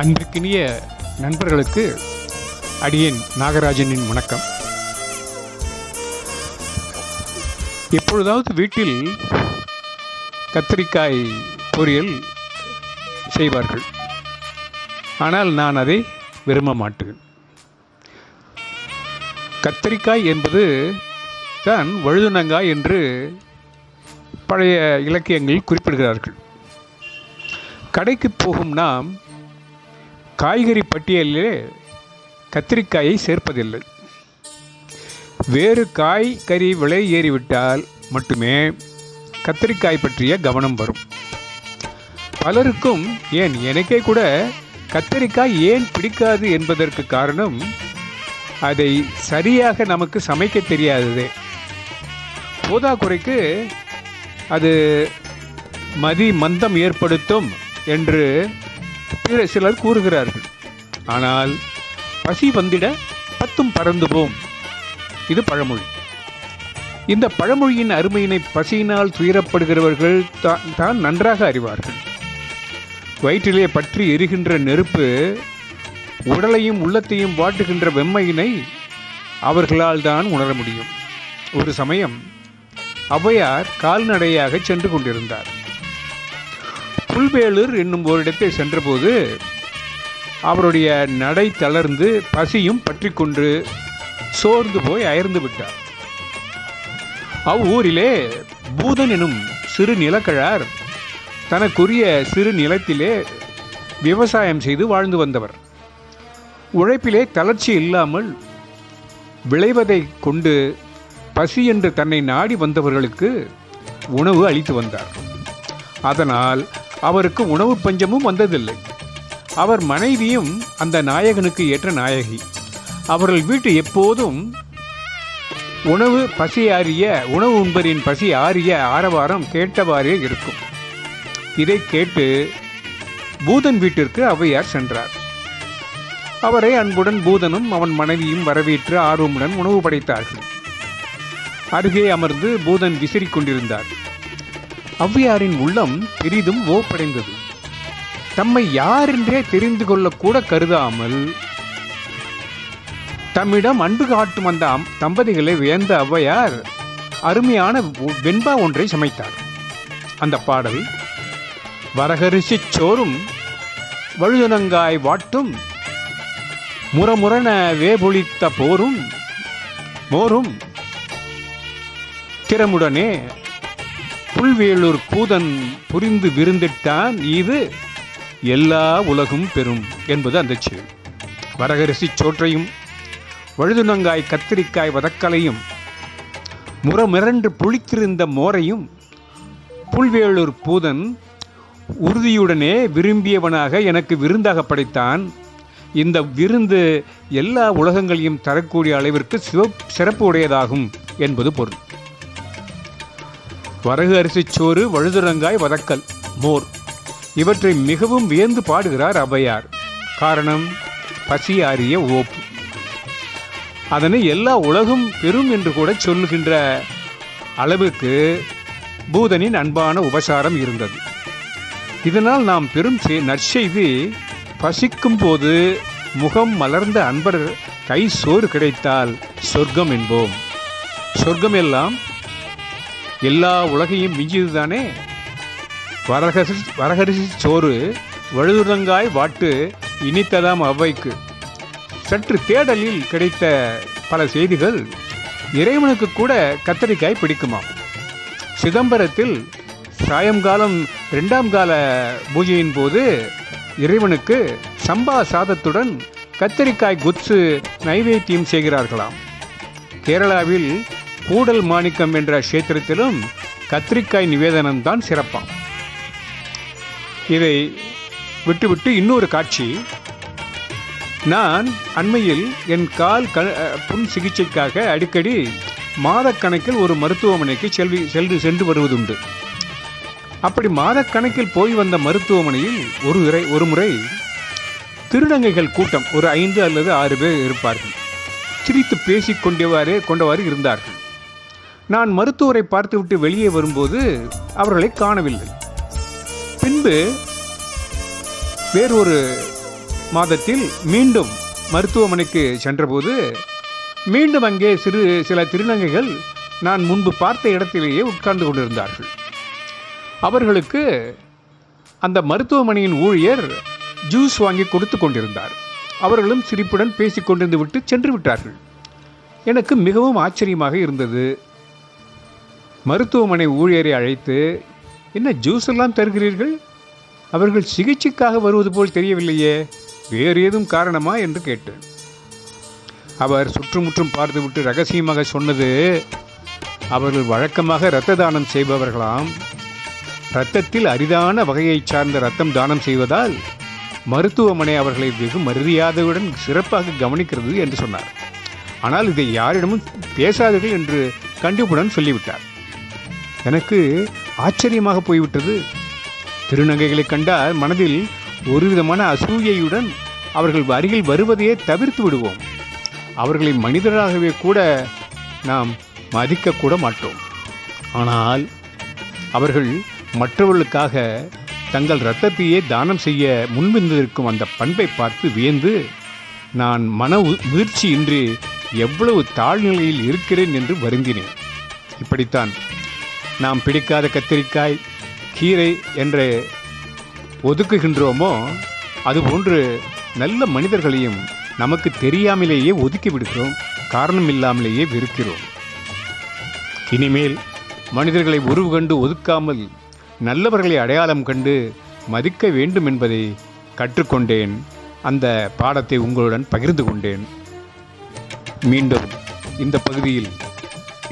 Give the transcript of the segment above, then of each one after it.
அன்பிற்கினிய நண்பர்களுக்கு அடியேன் நாகராஜனின் வணக்கம். எப்பொழுதாவது வீட்டில் கத்திரிக்காய் பொரியல் செய்வார்கள். ஆனால் நான் அதை விரும்ப மாட்டேன். கத்தரிக்காய் என்பது தான் வழுதுனங்காய் என்று பழைய இலக்கியங்களில் குறிப்பிடுகிறார்கள். கடைக்கு போகும் நாம் காய்கறி பட்டியலிலே கத்திரிக்காயை சேர்ப்பதில்லை. வேறு காய்கறி விலை ஏறிவிட்டால் மட்டுமே கத்திரிக்காய் பற்றிய கவனம் வரும். பலருக்கும் ஏன் எனக்கே கூட கத்திரிக்காய் ஏன் பிடிக்காது என்பதற்கு காரணம் அதை சரியாக நமக்கு சமைக்க தெரியாததே. போதாக்குறைக்கு அது மதி மந்தம் ஏற்படுத்தும் என்று பிற சிலர் கூறுகிறார்கள். ஆனால் பசி வந்திட பத்தும் பறந்து போம் இது பழமொழி. இந்த பழமொழியின் அருமையினை பசியினால் துயரப்படுகிறவர்கள் தான் தான் நன்றாக அறிவார்கள். வயிற்றிலே பற்றி எரிகின்ற நெருப்பு உடலையும் உள்ளத்தையும் வாட்டுகின்ற வெம்மையினை அவர்களால் தான் உணர முடியும். ஒரு சமயம் ஔவையார் கால்நடையாக சென்று கொண்டிருந்தார். புல்வேலூர் என்னும் ஓரிடத்தை சென்றபோது அவருடைய நடை தளர்ந்து பசியும் பற்றி கொண்டு சோர்ந்து போய் அயர்ந்து விட்டார். அவ்வூரிலே பூதன் எனும் சிறு நிலக்கழார் தனக்குரிய சிறு நிலத்திலே விவசாயம் செய்து வாழ்ந்து வந்தவர். உழைப்பிலே தளர்ச்சி இல்லாமல் விளைவதை கொண்டு பசி என்று தன்னை நாடி வந்தவர்களுக்கு உணவு அளித்து வந்தார். அதனால் அவருக்கு உணவு பஞ்சமும் வந்ததில்லை. அவர் மனைவியும் அந்த நாயகனுக்கு ஏற்ற நாயகி. அவர்கள் வீட்டு எப்போதும் உணவு பசி ஆறிய உணவு உண்பரின் பசி ஆறிய ஆரவாரம் கேட்டவாறே இருக்கும். இதை கேட்டு பூதன் வீட்டிற்கு ஔவையார் சென்றார். அவரை அன்புடன் பூதனும் அவன் மனைவியும் வரவேற்று ஆர்வமுடன் உணவு படைத்தார்கள். அருகே அமர்ந்து பூதன் விசிறிக் கொண்டிருந்தார். ஔவையாரின் உள்ளம் பெரிதும் ஓப்படைந்தது. தம்மை யாரென்றே தெரிந்து கொள்ளக்கூட கருதாமல் தம்மிடம் அன்பு காட்டும் அந்த அம்- தம்பதிகளை வியந்த ஔவையார் அருமையான வெண்பா ஒன்றை சமைத்தார். அந்த பாடல் வரகரிசி சோறும் வழுதுனங்காய் வாட்டும் முரமுரண வேபொழித்த போரும் மோரும் திறமுடனே புல்வேலூர் பூதன் புரிந்து விருந்திட்டான் இது எல்லா உலகும் பெறும் என்பது அந்த செயல் வரகரிசி சோற்றையும் வழுதுனங்காய் கத்திரிக்காய் வதக்கலையும் முரமிரண்டு புளித்திருந்த மோரையும் புல்வேலூர் பூதன் உறுதியுடனே விரும்பியவனாக எனக்கு விருந்தாக படைத்தான். இந்த விருந்து எல்லா உலகங்களையும் தரக்கூடிய அளவிற்கு சிவ சிறப்பு உடையதாகும் என்பது பொருள். வரகு அரிசிச்சோறு வழுதுரங்காய் வதக்கல் மோர். இவற்றை மிகவும் வியந்து பாடுகிறார் அவையார் காரணம் பசி ஆறிய ஓப்பு. அதனை எல்லா உலகும் பெறும் என்று கூட சொல்லுகின்ற அளவுக்கு பூதனின் அன்பான உபசாரம் இருந்தது. இதனால் நாம் பெரும் செய்- நற்செய்தி பசிக்கும் போது முகம் மலர்ந்த அன்பர் கை சோறு கிடைத்தால் சொர்க்கம் என்போம். சொர்க்கம் எல்லாம் எல்லா உலகையும் மிஞ்சியதுதானே? வரகசி வரகரிசி சோறு வழுதுரங்காய் வாட்டு இனித்ததாம் அவ்வைக்கு. சற்று தேடலில் கிடைத்த பல செய்திகள் இறைவனுக்கு கூட கத்தரிக்காய் பிடிக்குமாம். சிதம்பரத்தில் சாயங்காலம் ரெண்டாம் கால பூஜையின் போது இறைவனுக்கு சம்பா சாதத்துடன் கத்தரிக்காய் குத்சு நைவேத்தியம் செய்கிறார்களாம். கேரளாவில் கூடல் மாணிக்கம் என்ற கஷேத்திரத்திலும் கத்திரிக்காய் நிவேதனம் தான் சிறப்பாம். இதை விட்டுவிட்டு இன்னொரு காட்சி. நான் அண்மையில் என் கால் க புண் சிகிச்சைக்காக அடிக்கடி மாதக்கணக்கில் ஒரு மருத்துவமனைக்கு செல்வி சென்று சென்று வருவதுண்டு. அப்படி மாதக்கணக்கில் போய் வந்த மருத்துவமனையில் ஒரு முறை ஒரு முறை திருநங்கைகள் கூட்டம் ஒரு ஐந்து அல்லது ஆறு பேர் இருப்பார்கள். சிரித்து பேசிக் கொண்டவாறே கொண்டவாறு இருந்தார்கள். நான் மருத்துவரை பார்த்துவிட்டு வெளியே வரும்போது அவர்களை காணவில்லை. பின்பு வேறொரு மாதத்தில் மீண்டும் மருத்துவமனைக்கு சென்றபோது மீண்டும் அங்கே சிறு சில திருநங்கைகள் நான் முன்பு பார்த்த இடத்திலேயே உட்கார்ந்து கொண்டிருந்தார்கள். அவர்களுக்கு அந்த மருத்துவமனையின் ஊழியர் ஜூஸ் வாங்கி கொடுத்து கொண்டிருந்தார். அவர்களும் சிரிப்புடன் பேசிக்கொண்டிருந்து விட்டு சென்று விட்டார்கள். எனக்கு மிகவும் ஆச்சரியமாக இருந்தது. மருத்துவமனை ஊழியரை அழைத்து என்ன ஜூஸ் எல்லாம் தருகிறீர்கள்? அவர்கள் சிகிச்சைக்காக வருவது போல் தெரியவில்லையே வேறு ஏதும் காரணமா? என்று கேட்டேன். அவர் சுற்றுமுற்றும் பார்த்துவிட்டு ரகசியமாக சொன்னது அவர்கள் வழக்கமாக இரத்த தானம் செய்பவர்களாம். இரத்தத்தில் அரிதான வகையைச் சார்ந்த ரத்தம் தானம் செய்வதால் மருத்துவமனை அவர்களை வெகு மரியாதையுடன் சிறப்பாக கவனிக்கிறது என்று சொன்னார். ஆனால் இதை யாரிடமும் பேசாதீர்கள் என்று கண்டிப்புடன் சொல்லிவிட்டார். எனக்கு ஆச்சரியமாக போய்விட்டது. திருநங்கைகளை கண்டால் மனதில் ஒரு விதமான அசூயையுடன் அவர்கள் அருகில் வருவதையே தவிர்த்து விடுவோம். அவர்களை மனிதராகவே கூட நாம் மதிக்கக்கூட மாட்டோம். ஆனால் அவர்கள் மற்றவர்களுக்காக தங்கள் இரத்தத்தையே தானம் செய்ய முன்வந்திருக்கும் அந்த பண்பை பார்த்து வியந்து நான் மன உ- முயற்சியின்றி எவ்வளவு தாழ்நிலையில் இருக்கிறேன் என்று வருந்தினேன். இப்படித்தான் நாம் பிடிக்காத கத்திரிக்காய் கீரை என்று ஒதுக்குகின்றோமோ அதுபோன்று நல்ல மனிதர்களையும் நமக்கு தெரியாமலேயே ஒதுக்கி விடுகிறோம் காரணம் இல்லாமலேயே வெறுக்கிறோம். இனிமேல் மனிதர்களை உருவு கண்டு ஒதுக்காமல் நல்லவர்களை அடையாளம் கண்டு மதிக்க வேண்டும் என்பதை கற்றுக்கொண்டேன். அந்த பாடத்தை உங்களுடன் பகிர்ந்து கொண்டேன். மீண்டும் இந்த பகுதியில்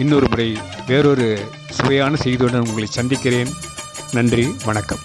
இன்னொரு முறை வேறொரு சுவையான செய்தியுடன் உங்களை சந்திக்கிறேன். நன்றி வணக்கம்.